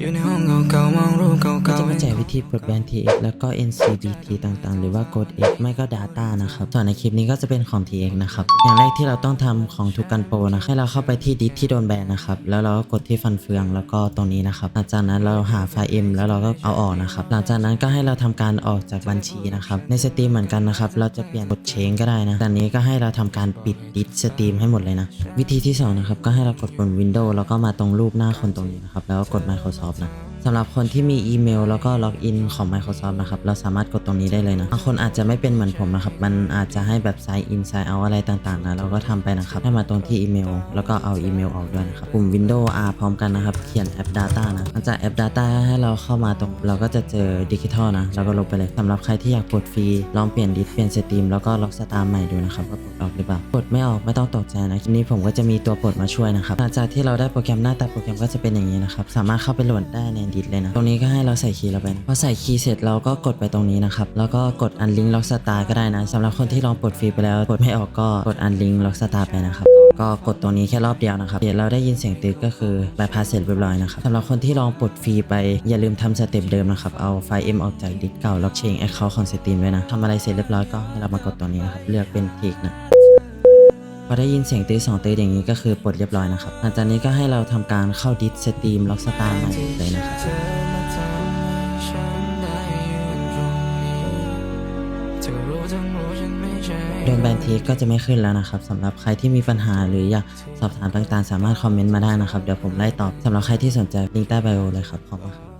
อยู่ในห้องเก่าๆมองรูปก็เก่าจะมาแจกวิธีปลดแบน TX แล้วก็ NCBT ต่างๆ หรือว่า Code X ไม่ก็ Data นะครับ ส่วนในคลิปนี้ก็จะเป็นของ TX นะครับ อย่างแรกที่เราต้องทำของทุกกันโปรนะให้เราเข้าไปที่ดิสที่โดนแบนนะครับ แล้วเราก็กดที่ฟันเฟืองแล้วก็ตรงนี้นะครับ หลังจากนั้นเราหาไฟล์ M แล้วเราก็เอาออกนะครับ หลังจากนั้นก็ให้เราทำการออกจากบัญชีนะครับ ในสตรีมเหมือนกันนะครับ เราจะเปลี่ยนกดเชงก็ได้นะแต่นี้ก็ให้เราทำการปิดดิสสตรีมให้หมดเลยนะ วิธีที่สองนะครับ ก็ให้เรากดบน Windows แล้วก็มาตรงรูปหน้าคนตรงนี้นะครับ แล้วก็กด Microsoft นะ สำหรับคนที่มีอีเมล แล้วก็ล็อกอินของ Microsoft นะครับ เราสามารถกดตรงนี้ได้เลยนะบางคนอาจจะไม่เป็นเหมือนผมนะครับ มันอาจจะให้แบบ sign in sign out อะไรต่างๆนะ เราก็ทำไปนะครับ ให้มาตรงที่อีเมล แล้วก็เอาอีเมลออกด้วยนะครับ ปุ่ม Windows R พร้อมกันนะครับ เขียนแอป Data นะหลังจากแอป Data ให้เราเข้ามาตรง เราก็จะเจอดิจิทัลนะ เราก็ลบไปเลยสำหรับใครที่อยากปลดฟรีลองเปลี่ยนดิสเปลี่ยนสตรีมแล้วก็ล็อกสตาร์ใหม่ดูนะครับว่าปลดออกหรือเปล่าปลดไม่ออกไม่ต้องตกใจนะคลิปนี้ผมก็จะมีตัวปลดมาช่วยนะครับหลังจากที่เราได้โปรแกรมหน้าตาโปรแกรมก็จะเป็นอย่างนี้นะครับสามารถเข้าไปโหลดได้ในดิสเลยนะ ตรงนี้ก็ให้เราใส่คีย์เราไปนะพอใส่คีย์เสร็จเราก็กดไปตรงนี้นะครับ แล้วก็กด unlink lock star ก็ได้นะสำหรับคนที่ลองปลดฟรีไปแล้วกดไม่ออกก็กด unlink lock star ไปนะครับก็กดตรงนี้แค่รอบเดียวนะครับ เดี๋ยวเราได้ยินเสียงตึกก็คือ bypass เสร็จเรียบร้อยนะครับสำหรับคนที่ลองปลดฟรีไปอย่าลืมทำสเต็ปเดิมนะครับ เอาไฟล์ M ออกจากดิสเก่าแล้วเชง account ของสตรีมด้วยนะทำอะไรเสร็จเรียบร้อยก็ให้เรามากดตรงนี้นะครับ เลือกเป็นทิกนะ พอได้ยินเสียงตื้อสองตื้อย่างนี้ก็คือปลดเรียบร้อยนะครับ หลังจากนี้ก็ให้เราทำการเข้าดิสสตรีมล็อกสตาร์ใหม่เลยนะครับเธอมาทำให้ฉันได้ยืนตรงนี้เธองรู้ฉันไม่ใช่โดนแบนทีก็จะไม่ขึ้นแล้วนะครับสำหรับใครที่มีปัญหาหรืออยากสอบถามต่างๆ สามารถคอมเมนต์มาได้นะครับ เดี๋ยวผมไล่ตอบสำหรับใครที่สนใจลิงก์ใต้ไบโอเลยครับขอบคุณครับ